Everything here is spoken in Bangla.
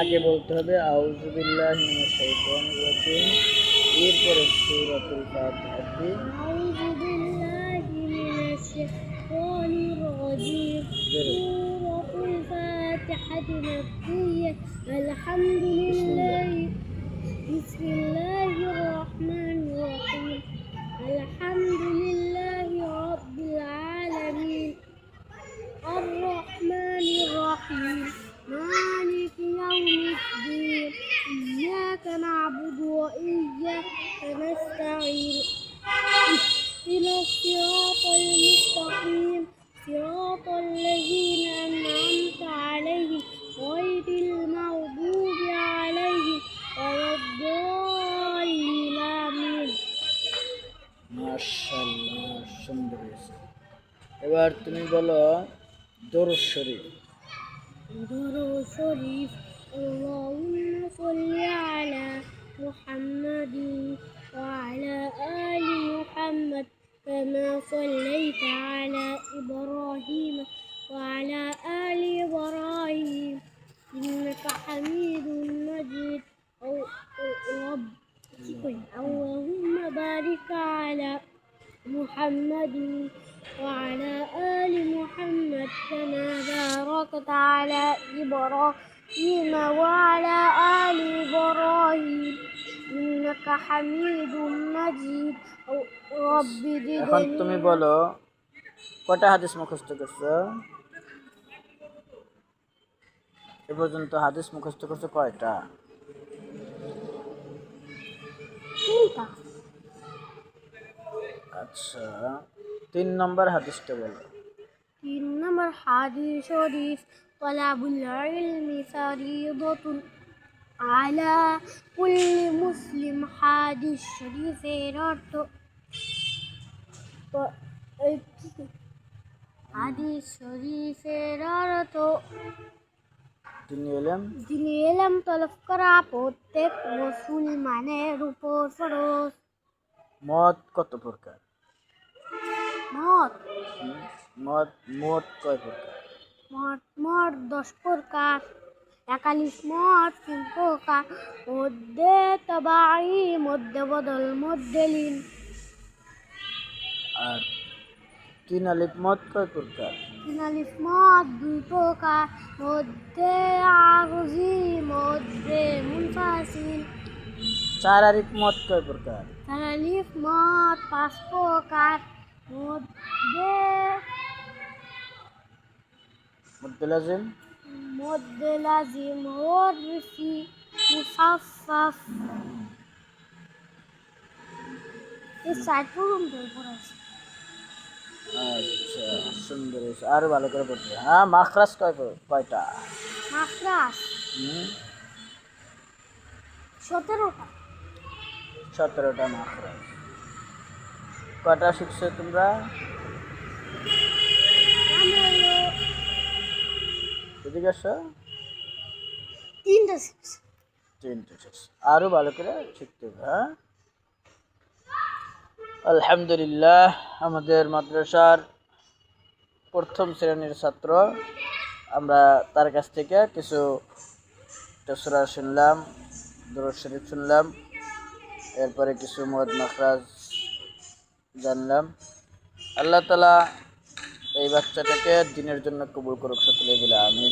আগে বলতে হবে আউজুবিল্লাহ এরপরে সৌরাতুল ফাতিহা الشيطان الرجيم. سورة الفاتحة مكية. الحمد لله. بسم الله الرحمن الرحيم. الحمد لله رب العالمين. الرحمن الرحيم. مالك يوم الدين. إياك نعبد وإياك نستعين. সুন্দর হয়েছে এবার তুমি বলো দরুদ শরীফ درود شريف اللهم صل على محمد وعلى آل محمد كما صليت على إبراهيم محمد وعلى آل محمد كما باركت على إبراهيم وعلى آل إبراهيم إنك حميد مجيد رب এখন তুমি زدني বলো কটা হাদিস মুখস্থ করছো এ পর্যন্ত হাদিস মুখস্থ করছো কয়টা তিনটা আচ্ছা তিন নম্বর হাদিসটা বলো। তিন নম্বর হাদিস শরীফ তলাবুল ইলমি ফরিদাতুন আলা কুল্লি মুসলিম। হাদিস শরীফের অর্থ হাদিস শরীফের অর্থ তিনি এলেন তিনি এলেন তলব করা প্রত্যেক মুসলমানের উপর ফরজ। মত কত প্রকার? মদ মদ কয় প্রকার? মঠ মঠ দশ প্রকার। একালিশ মঠ তিন প্রকার। মধ্যে তবাই মধ্যে বদল মধ্যে লীন। আর তিন আলিফ মদ কয় প্রকার? তিনালিশ মঠ দুই প্রকার। মধ্যে আগজি মধ্যে মুনফাসিল। চার আলিফ মদ কয় প্রকার? তালিফ মঠ পাঁচ প্রকার। মধ্যে মধ্যে লাজিম মধ্যে লাজিম এই পড়াচ্ছি আচ্ছা সুন্দর আরও ভালো করে পড়তে। হ্যাঁ মাখরাস কয় কয়টা? হুম? সতেরোটা। সতেরোটা মাখরাস কয়টা শিখছো তোমরা? আমি হলো এদিকে আসো। তিনটা শিখছি। তিনটে শিখছো। আরও ভালো করে শিখতে হবে হ্যাঁ? আলহামদুলিল্লাহ আমাদের মাদ্রাসার প্রথম শ্রেণির ছাত্র। আমরা তার কাছ থেকে কিছু তসরা শুনলাম দরদ শরীফ শুনলাম এরপরে কিছু মদ মাখরাজ জানলাম। আল্লাহ তালা এই বাচ্চাটাকে দিনের জন্য কবুল করুক সকলে গেলে আমি